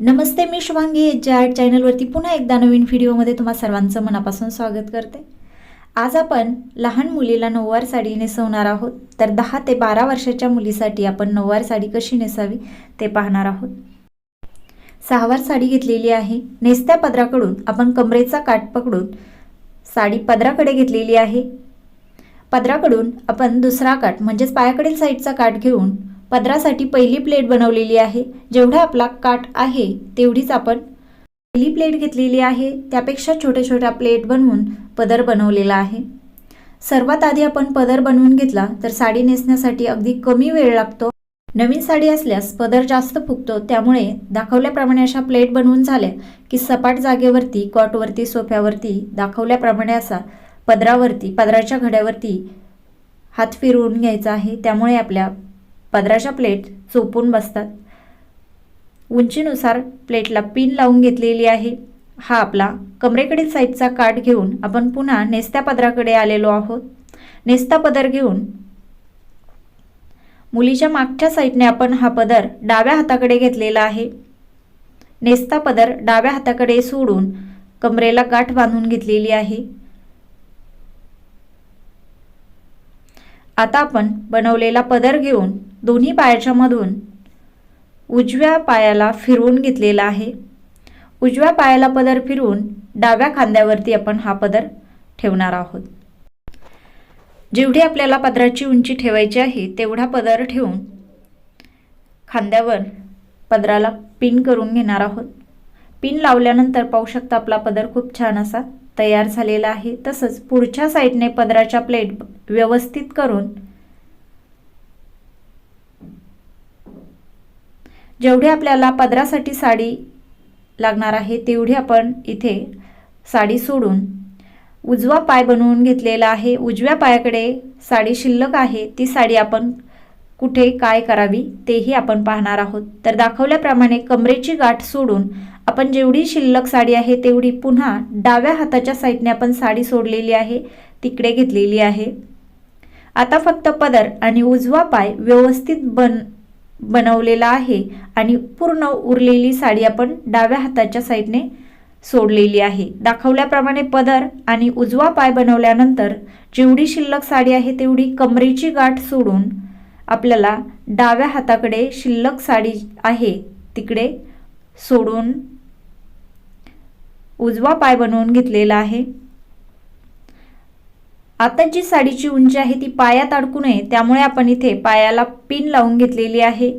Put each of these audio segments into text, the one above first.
नमस्ते मी Shubhangi H art चॅनलवरती पुन्हा एकदा नवीन व्हिडिओमध्ये तुम्हा सर्वांचं मनापासून स्वागत करते. आज आपण लहान मुलीला नऊवार साडी नेसवणार आहोत. तर दहा ते बारा वर्षाच्या मुलीसाठी आपण नऊवार साडी कशी नेसावी ते पाहणार आहोत. सहावार साडी घेतलेली आहे. नेसत्या पदराकडून आपण कमरेचा काठ पकडून साडी पदराकडे घेतलेली आहे. पदराकडून आपण दुसरा काठ म्हणजेच पायाकडील साईडचा काठ घेऊन पदरासाठी पहिली प्लेट बनवलेली आहे. जेवढा आपला काठ आहे तेवढीच आपण पहिली प्लेट घेतलेली आहे. त्यापेक्षा छोट्या छोट्या प्लेट बनवून पदर बनवलेला आहे. सर्वात आधी आपण पदर बनवून घेतला तर साडी नेसण्यासाठी अगदी कमी वेळ लागतो. नवीन साडी असल्यास पदर जास्त फुगतो. त्यामुळे दाखवल्याप्रमाणे अशा प्लेट बनवून झाल्या की सपाट जागेवरती कॉटवरती सोफ्यावरती दाखवल्याप्रमाणे असा पदरावरती पदराच्या घड्यावरती हात फिरवून घ्यायचा आहे. त्यामुळे आपल्या पदराच्या प्लेट चोपून बसतात. उंचीनुसार प्लेटला पिन लावून घेतलेली आहे. हा आपला कमरेकडील साईडचा काठ घेऊन आपण पुन्हा नेस्त्या पदराकडे आलेलो आहोत. नेस्ता पदर घेऊन मुलीच्या मागच्या साईडने आपण हा पदर डाव्या हाताकडे घेतलेला आहे. नेस्ता पदर डाव्या हाताकडे सोडून कमरेला गाठ बांधून घेतलेली आहे. आता आपण बनवलेला पदर घेऊन दोन्ही पायाच्या मधून उजव्या पायाला फिरवून घेतलेला आहे. उजव्या पायाला पदर फिरवून डाव्या खांद्यावरती आपण हा पदर ठेवणार आहोत. जेवढी आपल्याला पदराची उंची ठेवायची आहे तेवढा पदर ठेवून खांद्यावर पदराला पिन करून घेणार आहोत. पिन लावल्यानंतर पाहू शकता आपला पदर खूप छान असा तयार झालेला आहे. तसंच पुढच्या साईडने पदराच्या प्लेट व्यवस्थित करून जेवढी आपल्याला पदरासाठी साडी लागणार आहे तेवढी आपण इथे साडी सोडून उजवा पाय बनवून घेतलेला आहे. उजव्या पायाकडे साडी शिल्लक आहे. ती साडी आपण कुठे काय करावी तेही आपण पाहणार आहोत. तर दाखवल्याप्रमाणे कमरेची गाठ सोडून आपण जेवढी शिल्लक साडी आहे तेवढी पुन्हा डाव्या हाताच्या साईडने आपण साडी सोडलेली आहे तिकडे घेतलेली आहे. आता फक्त पदर आणि उजवा पाय व्यवस्थित बन बनवलेला आहे आणि पूर्ण उरलेली साडी आपण डाव्या हाताच्या साईडने सोडलेली आहे. दाखवल्याप्रमाणे पदर आणि उजवा पाय बनवल्यानंतर जेवढी शिल्लक साडी आहे तेवढी कमरेची गाठ सोडून आपल्याला डाव्या हाताकडे शिल्लक साडी आहे तिकडे सोडून उजवा पाय बनवून घेतलेला आहे. आता जी साडीची उंची आहे ती पायात अडकू नये त्यामुळे आपण इथे पायाला पिन लावून घेतलेली आहे.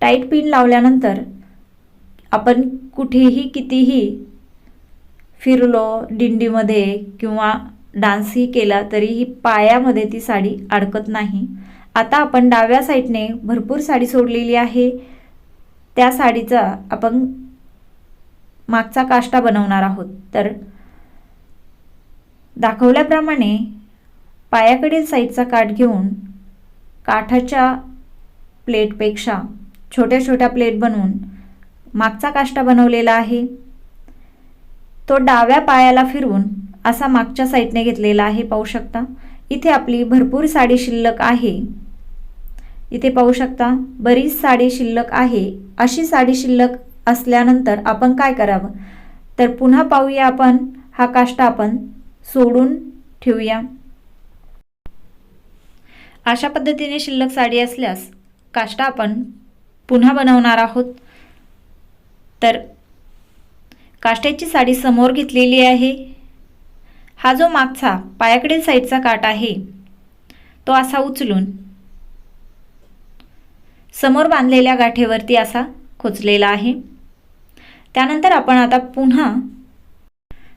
टाईट पिन लावल्यानंतर आपण कुठेही कितीही फिरलो दिंडीमध्ये किंवा डान्सही केला तरीही पायामध्ये ती साडी अडकत नाही. आता आपण डाव्या साईडने भरपूर साडी सोडलेली आहे. त्या साडीचा आपण मागचा काष्टा बनवणार आहोत. तर दाखवल्याप्रमाणे पायाकडील साईजचा काठ घेऊन काठाच्या प्लेटपेक्षा छोट्या छोट्या प्लेट बनवून मागचा काष्टा बनवलेला आहे. तो डाव्या पायाला फिरवून असा मागच्या साईडने घेतलेला आहे पाहू शकता. इथे आपली भरपूर साडी शिल्लक आहे. इथे पाहू शकता बरीच साडी शिल्लक आहे. अशी साडी शिल्लक असल्यानंतर आपण काय करावं? तर पुन्हा पाहूया आपण हा काष्टा आपण सोडून ठेवूया. अशा पद्धतीने शिल्लक साडी असल्यास काष्टा आपण पुन्हा बनवणार आहोत. तर काष्ट्याची साडी समोर घेतलेली आहे. हा जो मागचा पायाकडील साईडचा काट आहे तो असा उचलून समोर बांधलेल्या गाठेवरती असा खोचलेला आहे. त्यानंतर आपण आता पुन्हा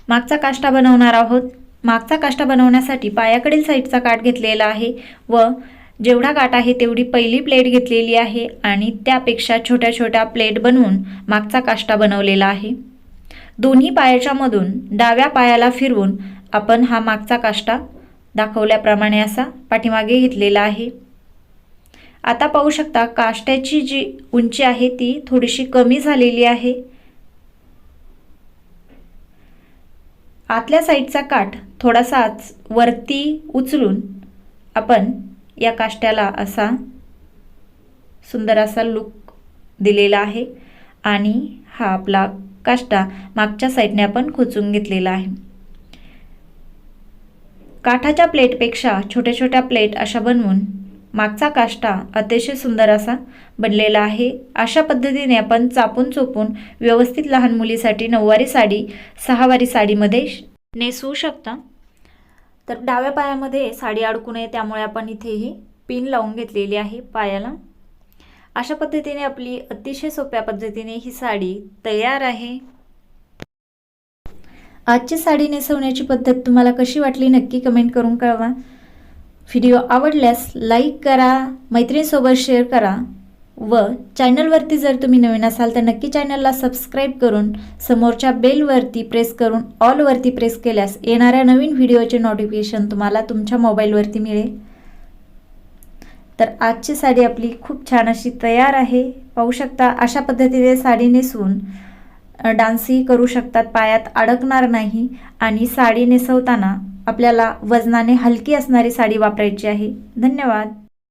मागचा काष्टा बनवणार आहोत. मागचा काष्टा बनवण्यासाठी पायाकडील साईडचा काठ घेतलेला आहे व जेवढा काठ आहे तेवढी पहिली प्लेट घेतलेली आहे आणि त्यापेक्षा छोट्या छोट्या प्लेट बनवून मागचा काष्टा बनवलेला आहे. दोन्ही पायाच्या मधून डाव्या पायाला फिरवून आपण हा मागचा काष्टा दाखवल्याप्रमाणे असा पाठीमागे घेतलेला आहे. आता पाहू शकता काष्ट्याची जी उंची आहे ती थोडीशी कमी झालेली आहे. आतल्या साईडचा काठ थोडासाच वरती उचलून आपण या काष्ट्याला असा सुंदर असा लुक दिलेला आहे. आणि हा आपला काष्टा मागच्या साईडने आपण खोचून घेतलेला आहे. काठाच्या प्लेटपेक्षा छोट्या छोट्या प्लेट अशा बनवून मागचा काष्टा अतिशय सुंदर असा बनलेला आहे. अशा पद्धतीने आपण चापून चोपून व्यवस्थित लहान मुलीसाठी नऊवारी साडी सहावारी साडीमध्ये नेसवू शकता. तर डाव्या पायामध्ये साडी अडकू नये त्यामुळे आपण इथेही पिन लावून घेतलेली आहे पायाला. अशा पद्धतीने आपली अतिशय सोप्या पद्धतीने ही साडी तयार आहे. आजची साडी नेसवण्याची पद्धत तुम्हाला कशी वाटली नक्की कमेंट करून कळवा. व्हिडिओ आवडल्यास लाईक करा मैत्रिणीसोबत शेअर करा व चॅनलवरती जर तुम्ही नवीन असाल तर नक्की चॅनलला सबस्क्राईब करून समोरच्या बेलवरती प्रेस करून ऑलवरती प्रेस केल्यास येणाऱ्या नवीन व्हिडिओचे नोटिफिकेशन तुम्हाला तुमच्या मोबाईलवरती मिळेल. तर आजची साडी आपली खूप छान अशी तयार आहे. पाहू शकता अशा पद्धतीने साडी नेसून डान्सही करू शकतात पायात अडकणार नाही आणि साडी नेसवताना आपल्याला वजनाने हलकी असणारी साडी वापरायची आहे. धन्यवाद.